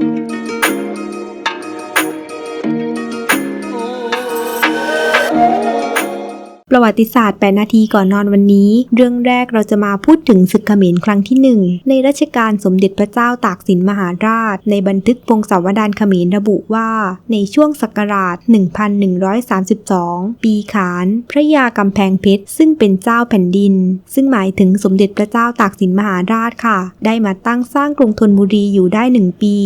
Thank you. ประวัติศาสตร์ 8 นาทีก่อนนอนวันนี้ เรื่องแรกเราจะมาพูดถึงศึกเขมรครั้งที่ 1 ในรัชกาลสมเด็จพระเจ้าตากสินมหาราช ในบันทึกพงศาวดารเขมรระบุว่า ในช่วงศักราช 1132 ปีขาน พระยากำแพงเพชรซึ่งเป็นเจ้าแผ่นดิน ซึ่งหมายถึงสมเด็จพระเจ้าตากสินมหาราชค่ะ ได้มาตั้งสร้างกรุงธนบุรีอยู่ได้หนึ่งปี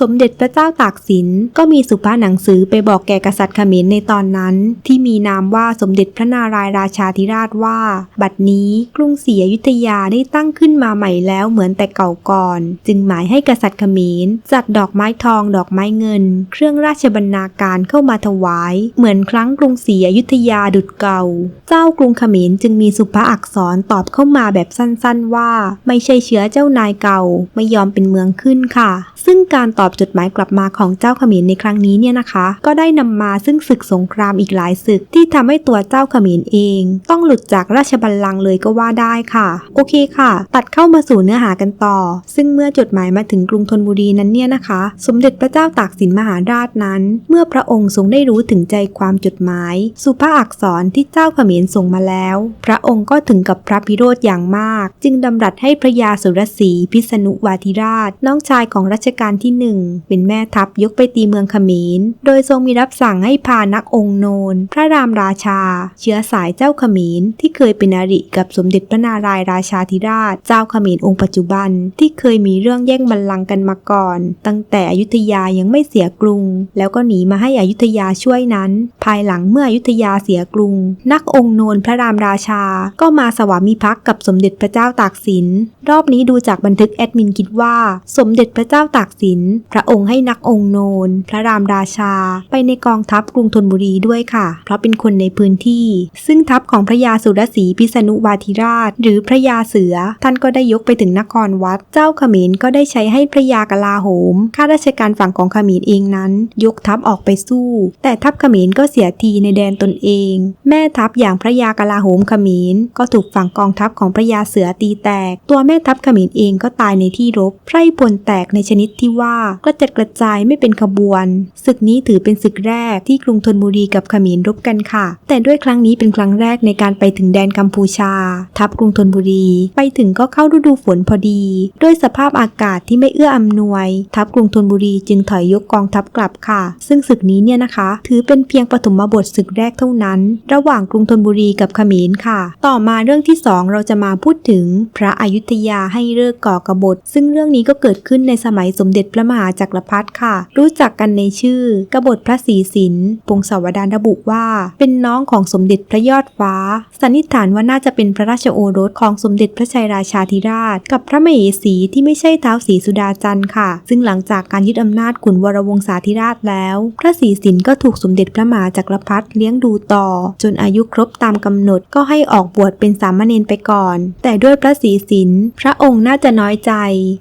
สมเด็จพระเจ้าตากสินก็มีสุภาพหนังสือไปบอกแก่กษัตริย์เขมรในตอนนั้น ที่มีนามว่าสมเด็จพระนารายณ์ราชาธิราชว่า บัดนี้กรุงศรีอยุธยาได้ตั้งขึ้นมาใหม่แล้วเหมือนแต่เก่าก่อน จึงหมายให้กษัตริย์เขมรจัดดอกไม้ทองดอกไม้เงิน เครื่องราชบรรณาการเข้ามาถวาย เหมือนครั้งกรุงศรีอยุธยาดุดเก่า เจ้ากรุงเขมรจึงมีสุภาอักษรตอบเข้ามาแบบสั้นๆว่า ไม่ใช่เชื้อเจ้านายเก่า ไม่ยอมเป็นเมืองขึ้นค่ะซึ่งการตอบจดหมายกลับมาของเจ้าเขมรในครั้งนี้เนี่ยนะคะ ก็ได้นำมาซึ่งศึกสงครามอีกหลายศึกที่ทำให้ตัวเจ้าเขมรเอง ต้องหลุดจากราชบัลลังก์เลยก็ว่าได้ค่ะ โอเคค่ะ ตัดเข้ามาสู่เนื้อหากันต่อ ซึ่งเมื่อจดหมายมาถึงกรุงธนบุรีนั้นเนี่ยนะคะ สมเด็จพระเจ้าตากสินมหาราชนั้น เมื่อพระองค์ทรงได้รู้ถึงใจความจดหมาย สุภาอักษรที่เจ้าเขมรส่งมาแล้ว พระองค์ก็ถึงกับพระพิโรธอย่างมาก จึงดำรัสให้พระยาสุรศรีพิษณุวาธิราช น้องชายของรัชกาลที่หนึ่งเป็นแม่ทัพยกไปตีเมืองขมิรโดยทรงมีรับสั่งให้พานักองค์โนน พระรามราชา เชื้อสายเจ้าขมิรที่เคยเป็นอริกับสมเด็จพระนารายณ์ราชาธิราช เจ้าขมิรองค์ปัจจุบันที่เคยมีเรื่องแย่งบัลลังก์กันมาก่อน ตั้งแต่อยุธยายังไม่เสียกรุง แล้วก็หนีมาให้อยุธยาช่วยนั้น ภายหลังเมื่ออยุธยาเสียกรุง นักองค์โนนพระรามราชา ก็มาสวามิภักดิ์กับสมเด็จพระเจ้าตากสิน รอบนี้ดูจากบันทึกแอดมินคิดว่า สมเด็จพระเจ้าตากสิน พระองค์ให้นักองค์โนน พระรามราชา ไปในกองทัพกรุงธนบุรีด้วยค่ะ เพราะเป็นคนในพื้นที่ ซึ่งทัพของพระยาสุรศรีพิษณุวาธิราช หรือพระยาเสือ ท่านก็ได้ยกไปถึงนครวัด เจ้าขมรก็ได้ใช้ให้พระยากลาโหม ข้าราชการฝั่งของขมรเองนั้น ยกทัพออกไปสู้ แต่ทัพขมรก็เสียทีในแดนตนเอง แม่ทัพอย่างพระยากลาโหมขมรก็ถูกฝั่งกองทัพของพระยาเสือตีแตก ตัวแม่ทัพขมรเองก็ตายในที่รบ ไพร่พลแตกในชนิดที่ว่ากระจัดกระจายไม่เป็นขบวน ศึกนี้ถือเป็นศึกแรกที่กรุงธนบุรีกับขมรรบกันค่ะ แต่ด้วยครั้งนี้เป็นครั้งแรกในการไปถึงแดนกัมพูชา ทัพกรุงธนบุรี ไปถึงก็เข้าฤดูฝนพอดี ด้วยสภาพอากาศที่ไม่เอื้ออำนวย ทัพกรุงธนบุรีจึงถอยยกกองทัพกลับค่ะ ซึ่งศึกนี้เนี่ยนะคะ ถือเป็นเพียงปฐมบทศึกแรกเท่านั้น ระหว่างกรุงธนบุรีกับขมิรค่ะ ต่อมาเรื่องที่สองเราจะมาพูดถึงพระอยุธยาให้เลิกก่อกบฏ ซึ่งเรื่องนี้ก็เกิดขึ้นในสมัยสมเด็จพระมหาจักรพรรดิค่ะ รู้จักกันในชื่อกบฏพระศรีสินปงสาวดารระบุว่า เป็นน้องของสมเด็จพระยอดฟ้า สันนิษฐานว่าน่าจะเป็นพระราชโอรสของสมเด็จพระชัยราชาธิราช กับพระมเหสีที่ไม่ใช่เท้าวศรีสุดาจันทร์ค่ะ ซึ่งหลังจากการยึดอำนาจขุนวรวงศาธิราชแล้ว พระศรีสินก็ถูกสมเด็จพระมหาจักรพรรดิเลี้ยงดูต่อ จนอายุครบตามกำหนดก็ให้ออกบวชเป็นสามเณรไปก่อน แต่ด้วยพระศรีสินพระองค์น่าจะน้อยใจ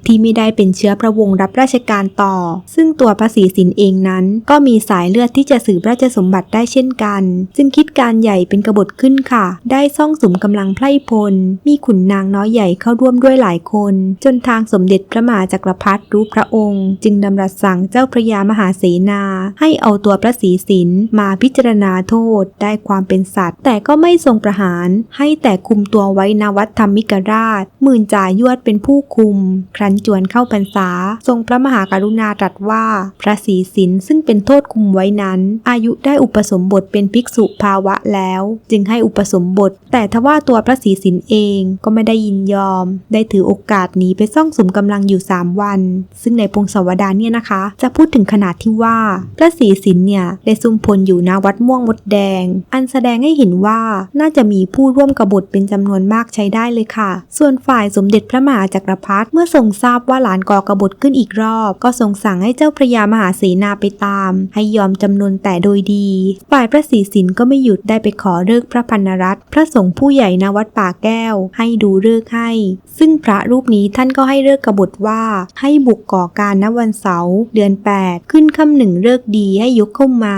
ที่ไม่ได้เป็นเชื้อพระวงศ์รับราชการต่อ ซึ่งตัวพระศรีสินเองนั้น ก็มีสายเลือดที่จะสืบราชสมบัติได้เช่นกัน จึงคิดการใหญ่เป็นกบฏขึ้นค่ะ ได้ซ่องสุมกำลังไพร่พล มีขุนนางน้อยใหญ่เข้าร่วมด้วยหลายคน จนทางสมเด็จพระมหาจักรพรรดิรู้พระองค์ จึงดำรัสสั่งเจ้าพระยามหาเสนา ให้เอาตัวพระศรีสินมาพิจารณาโทษได้ความเป็นสัตว์ แต่ก็ไม่ทรงประหาร ให้แต่คุมตัวไว้นาวัดธรรมิกราช หมื่นจ่ายยวดเป็นผู้คุม ครั้นจวนเข้าพรรษา ทรงพระมหากรุณาตรัสว่า พระศรีสินซึ่งเป็นโทษคุมไว้นั้น อายุได้อุปสมบทเป็นภิกษุภาวะแล้ว จึงให้อุปสมบท แต่ทว่าตัวพระศรีสินเองก็ไม่ได้ยินยอม ได้ถือโอกาสหนีไปซ่องสมกำลังอยู่ 3 วัน ซึ่งในพงศาวดารเนี่ยนะคะ จะพูดถึงขนาดที่ว่า พระศรีสินเนี่ยได้ซุ่มพลอยู่ณวัดม่วงมดแดง อันแสดงให้เห็นว่าน่าจะมีผู้ร่วมกบฏเป็นจำนวนมากใช้ได้เลยค่ะ ส่วนฝ่ายสมเด็จพระมหาจักรพรรดิเมื่อทรงทราบว่าหลานก่อกบฏขึ้นอีกรอบ ก็ทรงสั่งให้เจ้าพระยามหาเสนาไปตาม ให้ยอมจำนวนแต่โดยดี ฝ่ายพระศรีสินก็ไม่หยุดได้ไปขอเลิกพระพันนรัตน์พระสงฆ์ผู้ใหญ่ณวัดป่าแก้ว ให้ดูเลิกให้ ซึ่งพระรูปนี้ท่านก็ให้เลิกกบฏว่า ให้บุกก่อการณวันเสาร์เดือน 8 ขึ้นค่ำหนึ่งเลิกดีให้ยกเข้ามา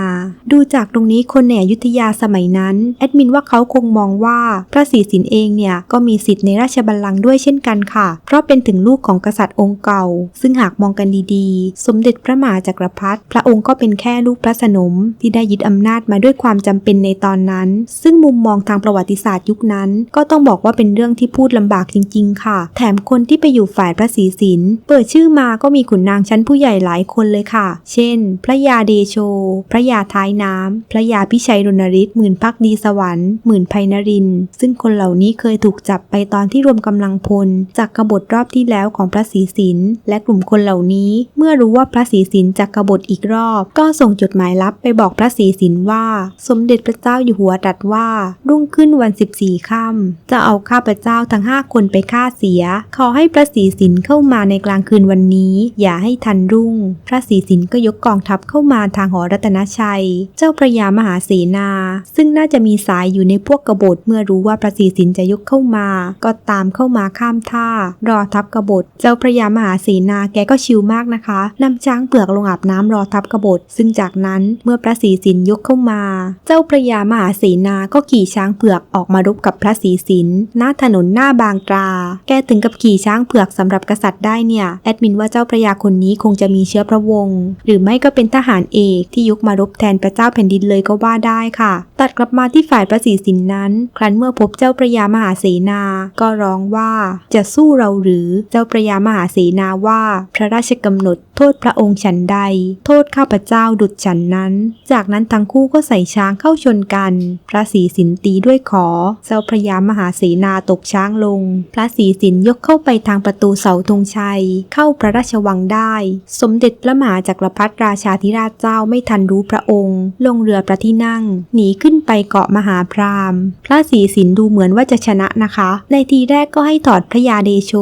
ดูจากตรงนี้คนในอยุธยาสมัยนั้น แอดมินว่าเขาคงมองว่าพระศรีสินเองเนี่ยก็มีสิทธิ์ในราชบัลลังก์ด้วยเช่นกันค่ะ เพราะเป็นถึงลูกของกษัตริย์องค์เก่า ซึ่งหากากมองกันดีๆ สมเด็จพระมหาจักรพรรดิพระองค์ก็เป็นแค่ลูกพระสนมที่ได้ยึดอำนาจมาด้วยความจำเป็นในตอนนั้น ซึ่งมุมมองทางประวัติศาสตร์ยุคนั้น ก็ต้องบอกว่าเป็นเรื่องที่พูดลำบากจริง ๆ ค่ะ แถมคนที่ไปอยู่ฝ่ายพระศรีสินเปิดชื่อมาก็มีขุนนางชั้นผู้ใหญ่หลายคนเลยค่ะ เช่น พระยาเดโช พระยาท้ายน้ำพระยาพิชัยรณฤทธิ์หมื่นพักดีสวรรค์หมื่นไพนริน ซึ่งคนเหล่านี้เคยถูกจับไปตอนที่รวมกำลังพล จากกบฏรอบที่แล้วของพระศรีสินและกลุ่มคนเหล่านี้เมื่อรู้ว่าพระศรีสินจากกบฏอีกรอบ ก็ส่งจดหมายลับไปบอกพระศรีสินว่า สมเด็จพระเจ้าอยู่หัวตรัสว่า รุ่งขึ้นวัน 14ค่ำจะเอาข้าพเจ้าทั้งห้าคนไปฆ่าเสีย ขอให้พระศรีสินเข้ามาในกลางคืนวันนี้ อย่าให้ทันรุ่ง พระศรีสินก็ยกกองทัพเข้ามาทางหอรัตนชัย เจ้าพระยามหาเสนา ซึ่งน่าจะมีสายอยู่ในพวกกบฏเมื่อรู้ว่าพระศรีสินจะยกเข้ามา ก็ตามเข้ามาข้ามท่ารอทัพกบฏ เจ้าพระยามหาเสนาแกก็ก็ชิลมากนะคะนำช้างเปลือกลงอาบน้ำรอทัพกบฏ ซึ่งจากนั้นเมื่อพระศรีสินยกเข้ามา เจ้าพระยามหาเสนาก็ขี่ช้างเผือกออกมารบกับพระศรีสินหน้าถนนหน้าบางตรา แกถึงกับขี่ช้างเผือกสำหรับกษัตริย์ได้เนี่ยแอดมินว่าเจ้าพระยาคนนี้คงจะมีเชื้อพระวงศ์หรือไม่ก็เป็นทหารเอกที่ยกมารบแทนพระเจ้าแผ่นดินเลยก็ว่าได้ค่ะ ตัดกลับมาที่ฝ่ายพระศรีสินนั้น ครั้นเมื่อพบเจ้าพระยามหาเสนา ก็ร้องว่าจะสู้เราหรือเจ้าพระยามหาเสนาว่าพระราชกำหนด ษพระองค์ฉันใด โทษข้าพเจ้าดุจฉันนั้น จากนั้นทั้งคู่ก็ใส่ช้างเข้าชนกัน พระศรีสินตีด้วยขอเจ้าพระยามหาเสนาตกช้างลง พระศรีสินยกเข้าไปทางประตูเสาธงชัย เข้าพระราชวังได้ สมเด็จพระมหาจักรพรรดิราชาธิราชเจ้าไม่ทันรู้พระองค์ ลงเรือพระที่นั่ง หนีขึ้นไปเกาะมหาพรามพระศรีสินดูเหมือนว่าจะชนะนะคะ ในทีแรกก็ให้ถอดพระยาเดโช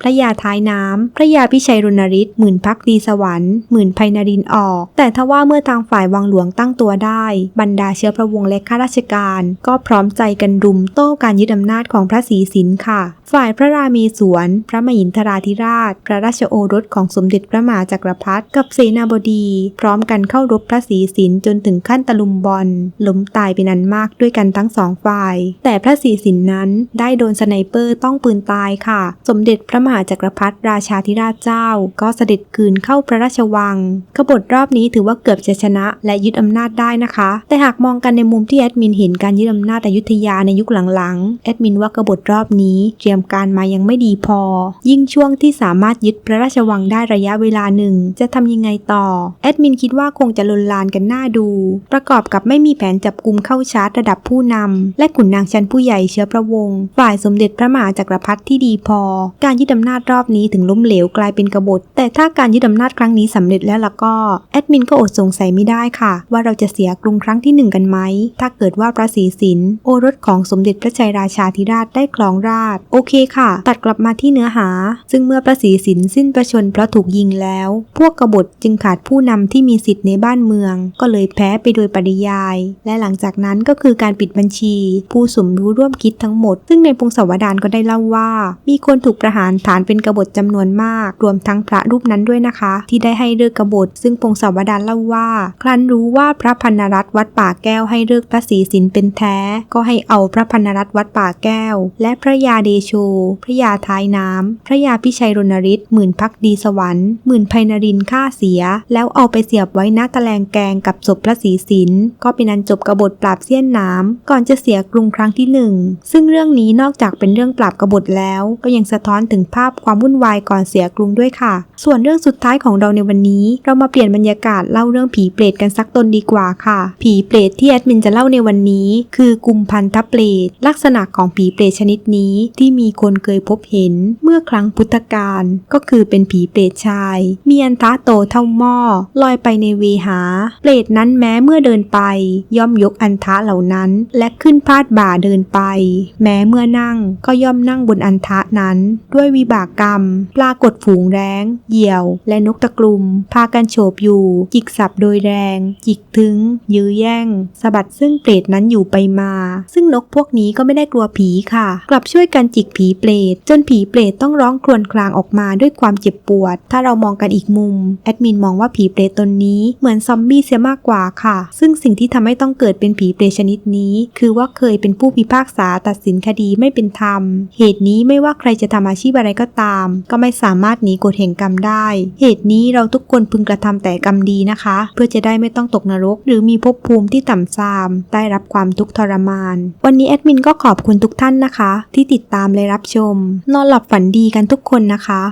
พระยาท้ายน้ำพระยาพิชัยรณฤทธิ์หมื่นพักดีสวรรค์หมื่นไพนรินออก แต่ทว่าเมื่อทางฝ่ายวังหลวงตั้งตัวได้ บรรดาเชื้อพระวงศ์และข้าราชการ ก็พร้อมใจกันรุมโต้การยึดอำนาจของพระศรีสินค่ะ ฝ่ายพระรามีสวน พระมหินทราธิราช พระราชโอรสของสมเด็จพระมหาจักรพรรดิกับเสนาบดี พร้อมกันเข้ารบพระศรีสินจนถึงขั้นตะลุมบอลล้มตายเป็นอันมากด้วยกันทั้งสองฝ่าย แต่พระศรีสินนั้นได้โดนสไนเปอร์ต้องปืนตายค่ะ สมเด็จพระมหาจักรพรรดิราชาธิราชเจ้า ก็เสด็จคืนเข้าพระราชวัง ขบฏรอบนี้ถือว่าเกือบจะชนะและยึดอำนาจได้นะคะ แต่หากมองกันในมุมที่แอดมินเห็นการยึดอำนาจอยุธยาในยุคหลังๆ แอดมินว่ากบฏรอบนี้เตรียมการมายังไม่ดีพอ ยิ่งช่วงที่สามารถยึดพระราชวังได้ระยะเวลาหนึ่ง จะทำยังไงต่อ แอดมินคิดว่าคงจะลนลานกันหน้าดู ประกอบกับไม่มีแผนจับกลุ่มเข้าชาร์จระดับผู้นำและขุนนางชั้นผู้ใหญ่เชื้อพระวงศ์ฝ่ายสมเด็จพระมหาจักรพรรดิที่ดีพอ การยึดอำนาจรอบนี้ถึงล้มเหลวกลายเป็นกบฏ แต่ถ้าการยึดอำนาจครั้งนี้สำเร็จแล้วล่ะก็แอดมินก็อดสงสัยไม่ได้ค่ะ ว่าเราจะเสียกรุงครั้งที่หนึ่งกันไหม ถ้าเกิดว่าพระศรีสินโอรสของสมเด็จพระชัยราชาธิราชได้ครองราช โอเคค่ะ ตัดกลับมาที่เนื้อหา ซึ่งเมื่อพระศรีสินสิ้นประชนเพราะถูกยิงแล้ว พวกกบฏจึงขาดผู้นำที่มีสิทธิ์ในบ้านเมือง ก็เลยแพ้ไปโดยปริยาย และหลังจากนั้นก็คือการปิดบัญชี ผู้สมรู้ร่วมคิดทั้งหมด ซึ่งในพงศาวดารก็ได้เล่าว่า มีคนถูกประหารฐานเป็นกบฏจำนวนมาก รวมทั้งพระรูปนั้นด้วยนะคะที่ได้ให้เลิกกบฏ ซึ่งพงศาวดารเล่าว่า ครั้นรู้ว่าพระพันนรัตนวัดป่าแก้วให้เลิกพระศรีสินเป็นแท้ ก็ให้เอาพระพันนรัตนวัดป่าแก้ว และพระยาเดโช พระยาท้ายน้ำพระยาพิชัยรณฤทธิ์หมื่นพักดีสวรรค์หมื่นไพนรินฆ่าเสีย แล้วเอาไปเสียบไว้หน้าตะแลงแกงกับศพพระศรีสินก็เป็นอันจบกบฏปราบเสี้ยนน้ำก่อนจะเสียกรุงครั้งที่หนึ่งซึ่งเรื่องนี้นอกจากเป็นเรื่องปราบกบฏแล้ว ก็ยังสะท้อนถึงภาพความวุ่นวายก่อนเสียกรุงด้วยค่ะ ส่วนเรื่องสุดท้ายของเราในวันนี้ เรามาเปลี่ยนบรรยากาศเล่าเรื่องผีเปรตกันสักตนดีกว่าค่ะ ผีเปรตที่แอดมินจะเล่าในวันนี้ คือกุมพันธเปรตลักษณะของผีเปรตชนิดนี้ที่มีคนเคยพบเห็นเมื่อครั้งพุทธกาลก็คือเป็นผีเปรตชาย มีอันทะโตเท่าหม้อลอยไปในเวหา เปรตนั้นแม้เมื่อเดินไป ย่อมยกอันทะเหล่านั้น และขึ้นพาดบ่าเดินไป แม้เมื่อนั่งก็ย่อมนั่งบนอันทะนั้น ด้วยวิบากกรรม ปรากฏฝูงแร้ง เหยี่ยว และนนกตะกลุ่มพากันโฉบอยู่ จิกสับโดยแรง จิกถึง ยื้อแย่งสะบัดซึ่งเปรตนั้นอยู่ไปมา ซึ่งนกพวกนี้ก็ไม่ได้กลัวผีค่ะ กลับช่วยกันจิกผีเปรตจนผีเปรตต้องร้องครวญครางออกมาด้วยความเจ็บปวด ถ้าเรามองกันอีกมุม แอดมินมองว่าผีเปรตตนนี้เหมือนซอมบี้เสียมากกว่าค่ะ ซึ่งสิ่งที่ทำให้ต้องเกิดเป็นผีเปรตชนิดนี้ คือว่าเคยเป็นผู้พิพากษาตัดสินคดีไม่เป็นธรรม เหตุนี้ไม่ว่าใครจะทำอาชีพอะไรก็ตาม ก็ไม่สามารถหนีกฎแห่งกรรมได้ เหตุตุนี้เราทุกคนพึงกระทำแต่กรรมดีนะคะ เพื่อจะได้ไม่ต้องตกนรก หรือมีภพภูมิที่ต่ำทราม ได้รับความทุกข์ทรมาน วันนี้แอดมินก็ขอบคุณทุกท่านนะคะ ที่ติดตามและรับชม นอนหลับฝันดีกันทุกคนนะคะ